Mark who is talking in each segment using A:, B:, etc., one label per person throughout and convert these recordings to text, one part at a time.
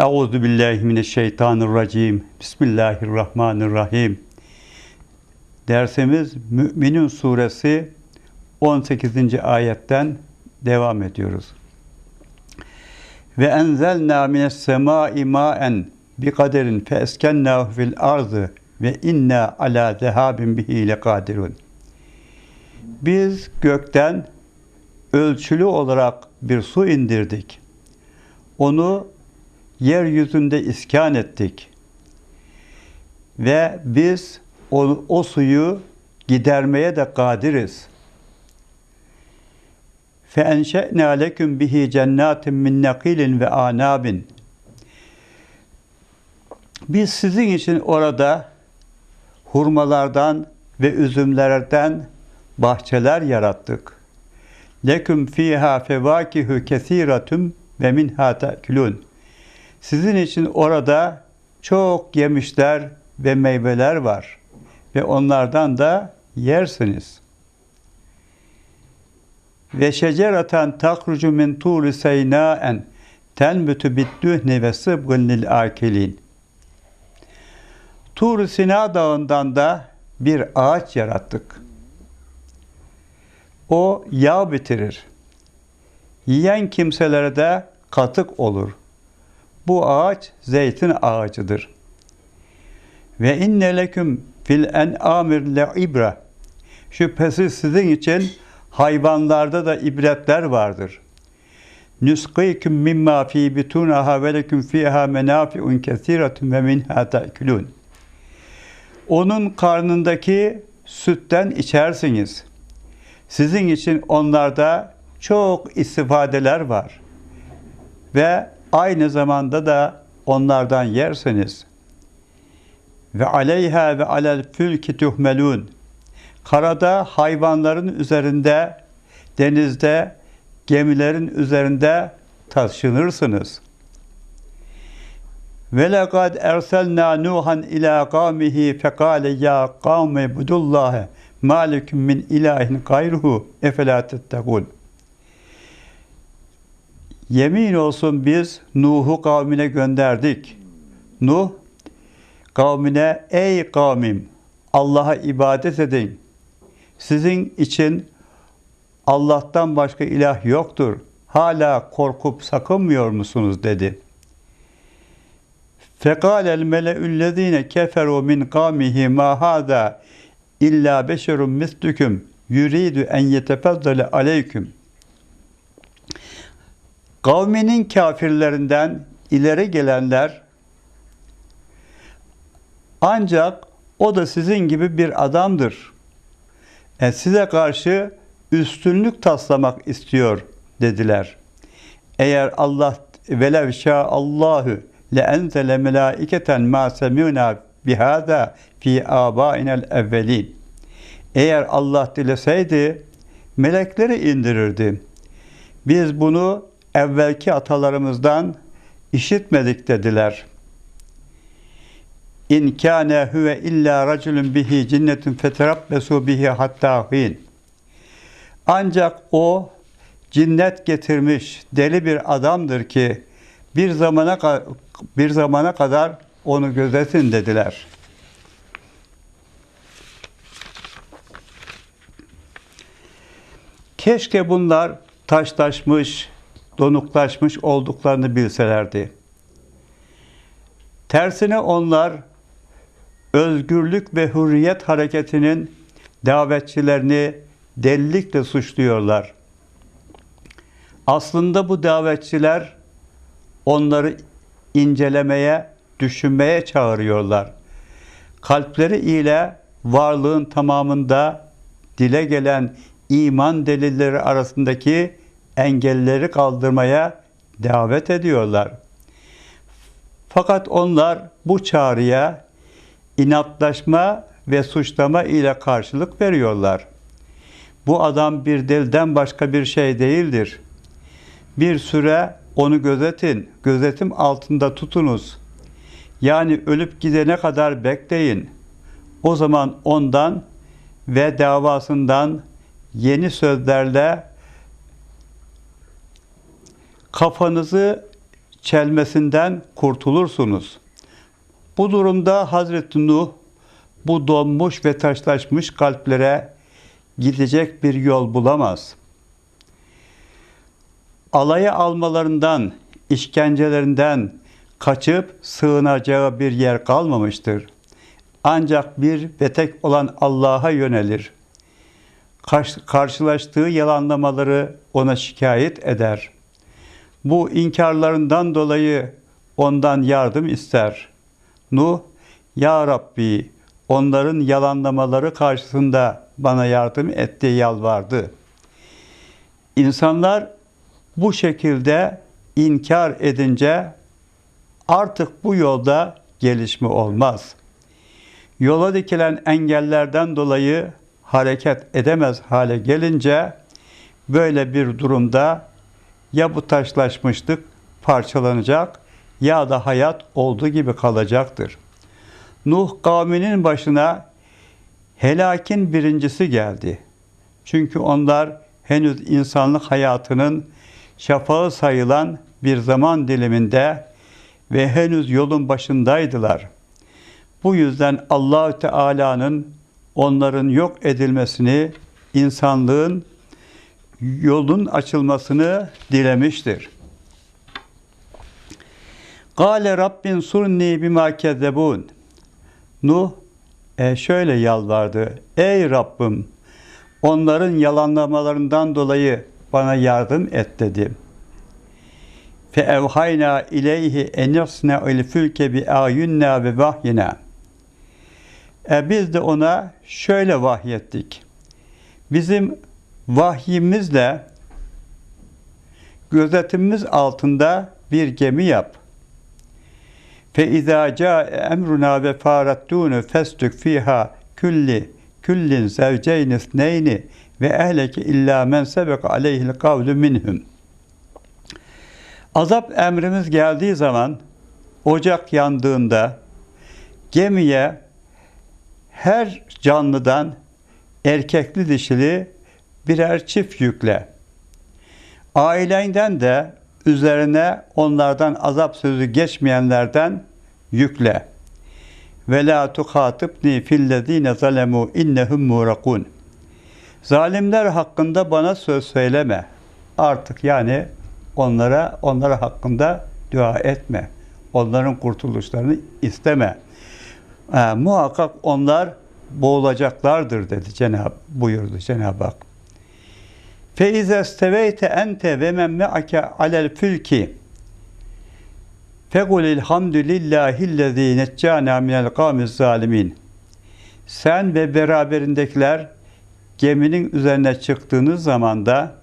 A: Euzu billahi mineşşeytanirracim. Bismillahirrahmanirrahim. Dersimiz Müminun suresi 18. ayetten devam ediyoruz. Ve enzelna mines semai maen bi kaderin fe eskennahu fil ardı ve inna ala zehabin bihi lekadirun. Biz gökten ölçülü olarak bir su indirdik. Onu yeryüzünde iskan ettik. Ve biz o, o suyu gidermeye de kadiriz. فَاَنْشَأْنَا لَكُمْ بِهِ جَنَّاتٍ مِّنْ نَقِيلٍ ve anabin. Biz sizin için orada hurmalardan ve üzümlerden bahçeler yarattık. Leküm fiha fevakihu kesiratun ve minha ta'kulun. Sizin için orada çok yemişler ve meyveler var ve onlardan da yersiniz. Ve şecereten takrucu min turi seynaen tenbütü biddühne ve sıbgın lil akilin. Tur Sina Dağı'ndan da bir ağaç yarattık. O yağ bitirir. Yiyen kimselere de katık olur. Bu ağaç zeytin ağacıdır. Ve inne leküm fil en'amir le ibra. Şüphesiz sizin için hayvanlarda da ibretler vardır. Nusqiküm mimma fi bitunaha ve leküm fiha menafi'un kesiratun ve minha ta'kulun. Onun karnındaki sütten içersiniz. Sizin için onlarda çok istifadeler var. Ve aynı zamanda da onlardan yersiniz. Ve aleyha ve alel fülki tuhmelun. Karada hayvanların üzerinde, denizde, gemilerin üzerinde taşınırsınız. Ve lekad erselna Nuhan ila kavmihi fekale ya kavme budullahe malikum min ilahin gayruhu efela. Yemin olsun biz Nuh'u kavmine gönderdik. Nuh kavmine ey kavmim Allah'a ibadet edin. Sizin için Allah'tan başka ilah yoktur. Hala korkup sakınmıyor musunuz dedi. Fekal el mele'üllezine keferu min kavmihi ma hada illa beşerun mislüküm yuridu en yetefezzale aleyküm. Kavminin kafirlerinden ileri gelenler ancak o da sizin gibi bir adamdır. E size karşı üstünlük taslamak istiyor dediler. Eğer Allah velev Allahu le enzele melaiketen ma semuna bihada fi abainel evvelin. Eğer Allah dileseydi melekleri indirirdi. Biz bunu evvelki atalarımızdan işitmedik dediler. İn kâne huve illa raculun bihi cinnetun feterabbesu bihi hatta hin. Ancak o cinnet getirmiş deli bir adamdır ki bir zamana bir zamana kadar onu gözetin dediler. Keşke bunlar taşlaşmış, donuklaşmış olduklarını bilselerdi. Tersine onlar özgürlük ve hürriyet hareketinin davetçilerini delilikle suçluyorlar. Aslında bu davetçiler onları incelemeye, düşünmeye çağırıyorlar. Kalpleri ile varlığın tamamında dile gelen iman delilleri arasındaki engelleri kaldırmaya davet ediyorlar. Fakat onlar bu çağrıya inatlaşma ve suçlama ile karşılık veriyorlar. Bu adam bir delden başka bir şey değildir. Bir süre onu gözetin, gözetim altında tutunuz. Yani ölüp gidene kadar bekleyin. O zaman ondan ve davasından yeni sözlerle kafanızı çelmesinden kurtulursunuz. Bu durumda Hazreti Nuh bu donmuş ve taşlaşmış kalplere gidecek bir yol bulamaz. Alaya almalarından, işkencelerinden kaçıp sığınacağı bir yer kalmamıştır. Ancak bir betek olan Allah'a yönelir. Karşılaştığı yalanlamaları ona şikayet eder. Bu inkarlarından dolayı ondan yardım ister. Nuh, Ya Rabbi, onların yalanlamaları karşısında bana yardım et diye yalvardı. İnsanlar bu şekilde inkar edince artık bu yolda gelişme olmaz. Yola dikilen engellerden dolayı hareket edemez hale gelince böyle bir durumda ya bu taşlaşmışlık parçalanacak ya da hayat olduğu gibi kalacaktır. Nuh kavminin başına helakin birincisi geldi. Çünkü onlar henüz insanlık hayatının şafağı sayılan bir zaman diliminde ve henüz yolun başındaydılar. Bu yüzden Allahü Teala'nın onların yok edilmesini, insanlığın yolun açılmasını dilemiştir. Gale Rabbin surni bima kezzebun. Nuh e, şöyle yalvardı. Ey Rabbim onların yalanlamalarından dolayı bana yardım et dedi. Fe evhayna ileyhi enisne il fülke bi ayunna ve vahyina. E biz de ona şöyle vahyettik. Bizim vahyimizle gözetimimiz altında bir gemi yap. Fe izâ câe emruna ve fârattûne festük fîhâ külli küllin zevceyn neyni ve ehleki illa men sebek aleyhil kavlu minhum. Azap emrimiz geldiği zaman ocak yandığında gemiye her canlıdan erkekli dişili birer çift yükle. Ailenden de üzerine onlardan azap sözü geçmeyenlerden yükle. Ve la tuhatibni fillezine zalemu innehum murakun. Zalimler hakkında bana söz söyleme. Artık yani onlara onlara hakkında dua etme. Onların kurtuluşlarını isteme. E, muhakkak onlar boğulacaklardır dedi Cenab buyurdu Cenab-ı Hak. Feize steveyte ente ve men me'ake alel fülki Fekul elhamdülillahillezî neccâna minel kâmiz zalimin. Sen ve beraberindekiler geminin üzerine çıktığınız zaman da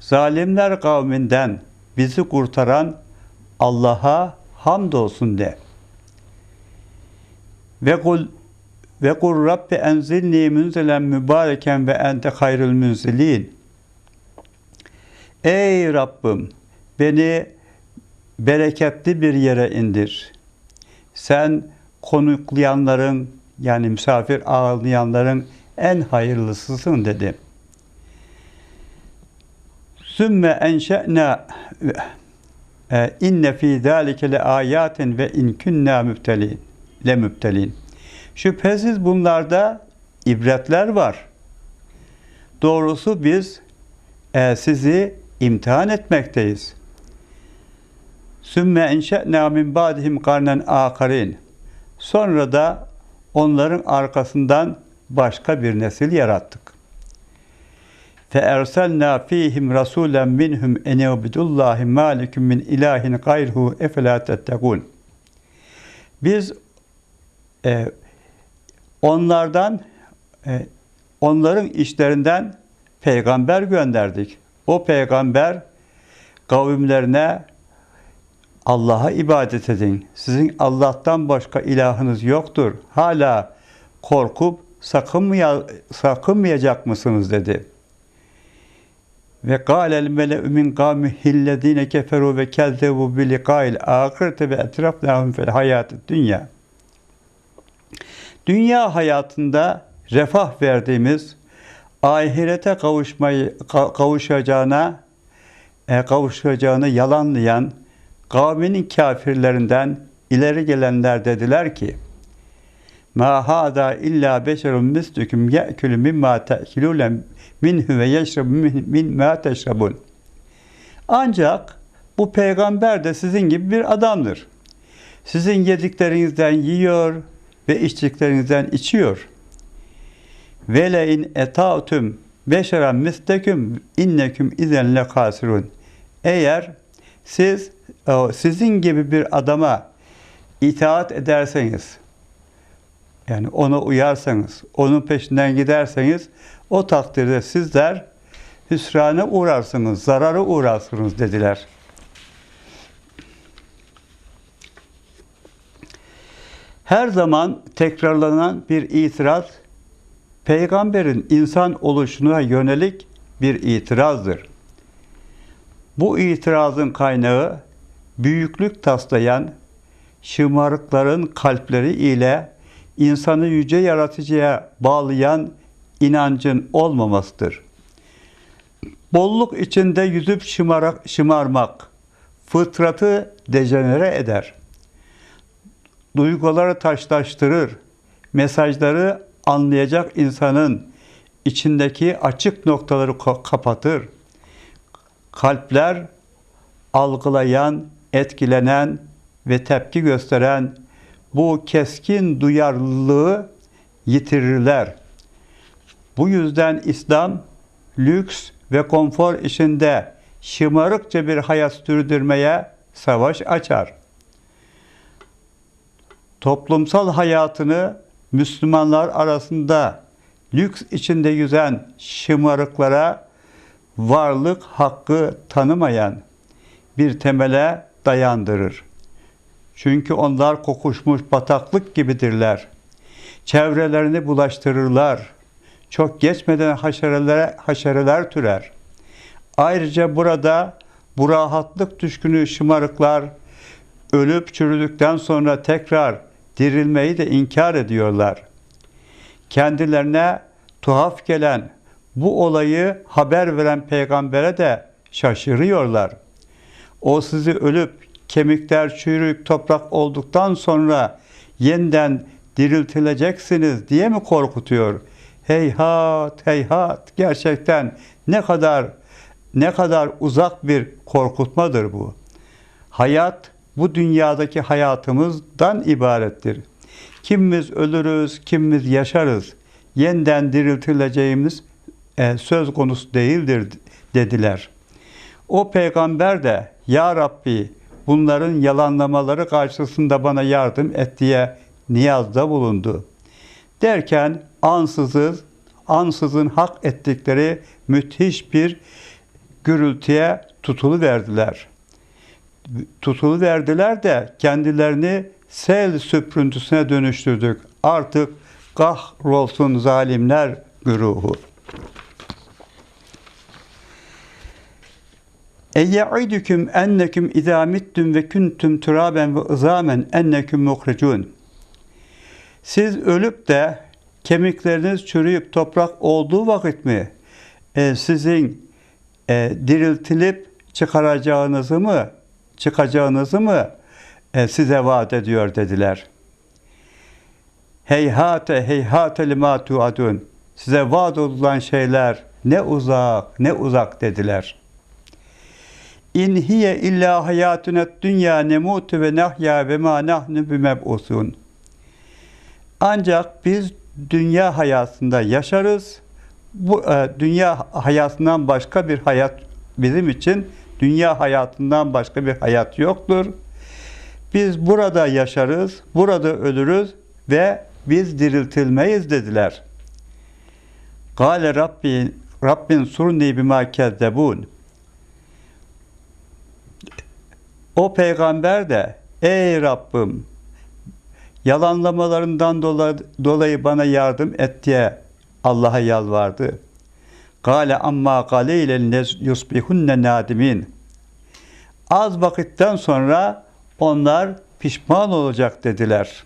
A: zalimler kavminden bizi kurtaran Allah'a hamdolsun de. Ve kul ve kul Rabbi enzilni münzilen mübareken ve ente hayrul münzilin. Ey Rabbim beni bereketli bir yere indir. Sen konuklayanların yani misafir ağırlayanların en hayırlısısın dedi. Sümme enşe'na e, inne fi zalike le ayatin ve in kunna mübtelin le mübtelin. Şüphesiz bunlarda ibretler var. Doğrusu biz e, sizi imtihan etmekteyiz. Sümme enşe'na min ba'dihim karnen akarin. Sonra da onların arkasından başka bir nesil yarattık. Fe erselna fihim rasulen minhum en ibudullahi malikum min ilahin gayruhu efela tettekun. Biz e, onlardan e, onların işlerinden peygamber gönderdik. O peygamber kavimlerine Allah'a ibadet edin. Sizin Allah'tan başka ilahınız yoktur. Hala korkup sakınmaya, sakınmayacak mısınız dedi. Ve kâlel mele'ü min kâmihillezîne keferû ve kezzebu bi liqâil âhirete ve etrafnâhum fel hayâtı dünya. Dünya hayatında refah verdiğimiz ahirete kavuşmayı kavuşacağına e, kavuşacağını yalanlayan kavminin kafirlerinden ileri gelenler dediler ki Ma hada illa beşerun mislüküm ye'külü mimma te'kilûle minhü ve yeşrebu mimma teşrabun. Ancak bu peygamber de sizin gibi bir adamdır. Sizin yediklerinizden yiyor ve içtiklerinizden içiyor. Ve le in eta'tum beşeren misteküm inneküm izen le kasirun. Eğer siz sizin gibi bir adama itaat ederseniz, yani ona uyarsanız, onun peşinden giderseniz o takdirde sizler hüsrana uğrarsınız, zarara uğrarsınız dediler. Her zaman tekrarlanan bir itiraz peygamberin insan oluşuna yönelik bir itirazdır. Bu itirazın kaynağı büyüklük taslayan şımarıkların kalpleri ile insanı yüce yaratıcıya bağlayan inancın olmamasıdır. Bolluk içinde yüzüp şımarak, şımarmak fıtratı dejenere eder. Duyguları taşlaştırır. Mesajları anlayacak insanın içindeki açık noktaları kapatır. Kalpler algılayan, etkilenen ve tepki gösteren bu keskin duyarlılığı yitirirler. Bu yüzden İslam lüks ve konfor içinde şımarıkça bir hayat sürdürmeye savaş açar. Toplumsal hayatını Müslümanlar arasında lüks içinde yüzen şımarıklara varlık hakkı tanımayan bir temele dayandırır. Çünkü onlar kokuşmuş bataklık gibidirler. Çevrelerini bulaştırırlar. Çok geçmeden haşereler, haşereler türer. Ayrıca burada bu rahatlık düşkünü şımarıklar ölüp çürüdükten sonra tekrar dirilmeyi de inkar ediyorlar. Kendilerine tuhaf gelen bu olayı haber veren peygambere de şaşırıyorlar. O sizi ölüp kemikler çürük toprak olduktan sonra yeniden diriltileceksiniz diye mi korkutuyor? Heyhat, heyhat. Gerçekten ne kadar ne kadar uzak bir korkutmadır bu. Hayat bu dünyadaki hayatımızdan ibarettir. Kimimiz ölürüz, kimimiz yaşarız. Yeniden diriltileceğimiz e, söz konusu değildir dediler. O peygamber de Ya Rabbi bunların yalanlamaları karşısında bana yardım et diye niyazda bulundu. Derken ansızız, ansızın hak ettikleri müthiş bir gürültüye tutulu verdiler. Tutulu verdiler de kendilerini sel süprüntüsüne dönüştürdük. Artık kahrolsun zalimler güruhu. Eyye'idüküm enneküm izâ mittüm ve küntüm turaben ve ızamen enneküm muhricun. Siz ölüp de kemikleriniz çürüyüp toprak olduğu vakit mi e, sizin e, diriltilip çıkaracağınızı mı çıkacağınızı mı e, size vaat ediyor dediler. Heyhate heyhate lima tuadun. Size vaat olunan şeyler ne uzak ne uzak dediler.'' İn hiye illa hayatünet dünya nemutu ve nahya ve ma nahnu bimeb'usun. Ancak biz dünya hayatında yaşarız. Bu e, dünya hayatından başka bir hayat bizim için dünya hayatından başka bir hayat yoktur. Biz burada yaşarız, burada ölürüz ve biz diriltilmeyiz dediler. Gale Rabbi Rabbin surni bima kezzebun. O peygamber de ey Rabbim yalanlamalarından dolayı bana yardım et diye Allah'a yalvardı. Gale amma qaleylen yusbihunne nadimin. Az vakitten sonra onlar pişman olacak dediler.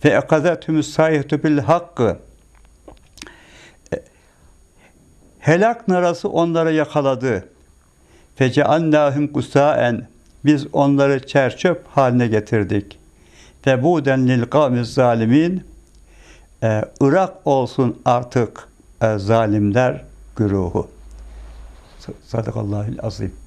A: Fe ekazetümüs sayhtu bil hakkı. Helak narası onlara yakaladı. Feceannahum kusaen biz onları çerçöp haline getirdik. Ve bu denlil kavmiz zalimin e, Irak olsun artık zalimler güruhu. Sadakallahül azim.